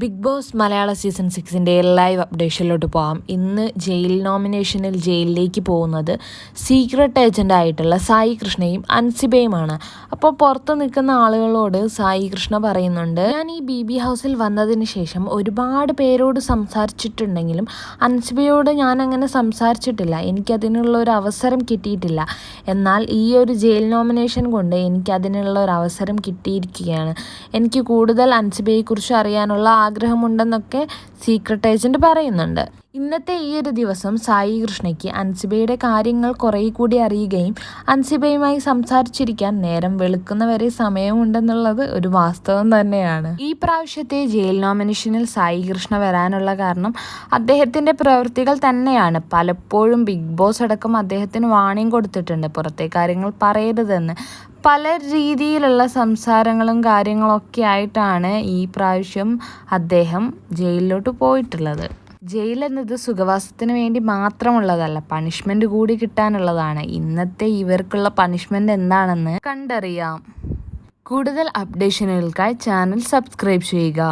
Big Boss മലയാള season സിക്സിന്റെ live അപ്ഡേഷനിലോട്ട് പോകാം ഇന്ന് ജയിൽ നോമിനേഷനിൽ ജയിലിലേക്ക് പോകുന്നത് സീക്രട്ട് ഏജന്റ് ആയിട്ടുള്ള സായി കൃഷ്ണയും അൻസിബയുമാണ്. അപ്പോൾ പുറത്ത് നിൽക്കുന്ന ആളുകളോട് സായി കൃഷ്ണ പറയുന്നുണ്ട് ഞാൻ ഈ ബി ബി ഹൗസിൽ വന്നതിന് ശേഷം ഒരുപാട് പേരോട് സംസാരിച്ചിട്ടുണ്ടെങ്കിലും അൻസിബയോട് ഞാൻ അങ്ങനെ സംസാരിച്ചിട്ടില്ല. എനിക്കതിനുള്ള ഒരു അവസരം കിട്ടിയിട്ടില്ല. എന്നാൽ ഈ ഒരു ജയിൽ നോമിനേഷൻ കൊണ്ട് എനിക്ക് അതിനുള്ള ഒരു അവസരം കിട്ടിയിരിക്കുകയാണ്. എനിക്ക് കൂടുതൽ അൻസിബയെക്കുറിച്ച് അറിയാനുള്ള ആഗ്രഹമുണ്ടെന്നൊക്കെ സീക്രട്ട് ഏജന്റ് പറയുന്നുണ്ട്. ഇന്നത്തെ ഈ ഒരു ദിവസം സായി കൃഷ്ണയ്ക്ക് അൻസിബയുടെ കാര്യങ്ങൾ കുറേ കൂടി അറിയുകയും അൻസിബയുമായി സംസാരിച്ചിരിക്കാൻ നേരം വെളുക്കുന്നവരെ സമയമുണ്ടെന്നുള്ളത് ഒരു വാസ്തവം തന്നെയാണ്. ഈ പ്രാവശ്യത്തെ ജയിൽ നോമിനേഷനിൽ സായി കൃഷ്ണ വരാനുള്ള കാരണം അദ്ദേഹത്തിന്റെ പ്രവൃത്തികൾ തന്നെയാണ്. പലപ്പോഴും ബിഗ് ബോസ് അടക്കം അദ്ദേഹത്തിന് വാണിംഗ് കൊടുത്തിട്ടുണ്ട്. പുറത്തെ കാര്യങ്ങൾ പറയരുതെന്ന്. പല രീതിയിലുള്ള സംസാരങ്ങളും കാര്യങ്ങളൊക്കെ ആയിട്ടാണ് ഈ പ്രാവശ്യം അദ്ദേഹം ജയിലിലോട്ട് പോയിട്ടുള്ളത്. ജയിൽ എന്നത് സുഖവാസത്തിന് വേണ്ടി മാത്രമുള്ളതല്ല പണിഷ്മെന്റ് കൂടി കിട്ടാനുള്ളതാണ്. ഇന്നത്തെ ഇവർക്കുള്ള പണിഷ്മെന്റ് എന്താണെന്ന് കണ്ടറിയാം. കൂടുതൽ അപ്ഡേഷനുകൾക്കായി ചാനൽ സബ്സ്ക്രൈബ് ചെയ്യുക.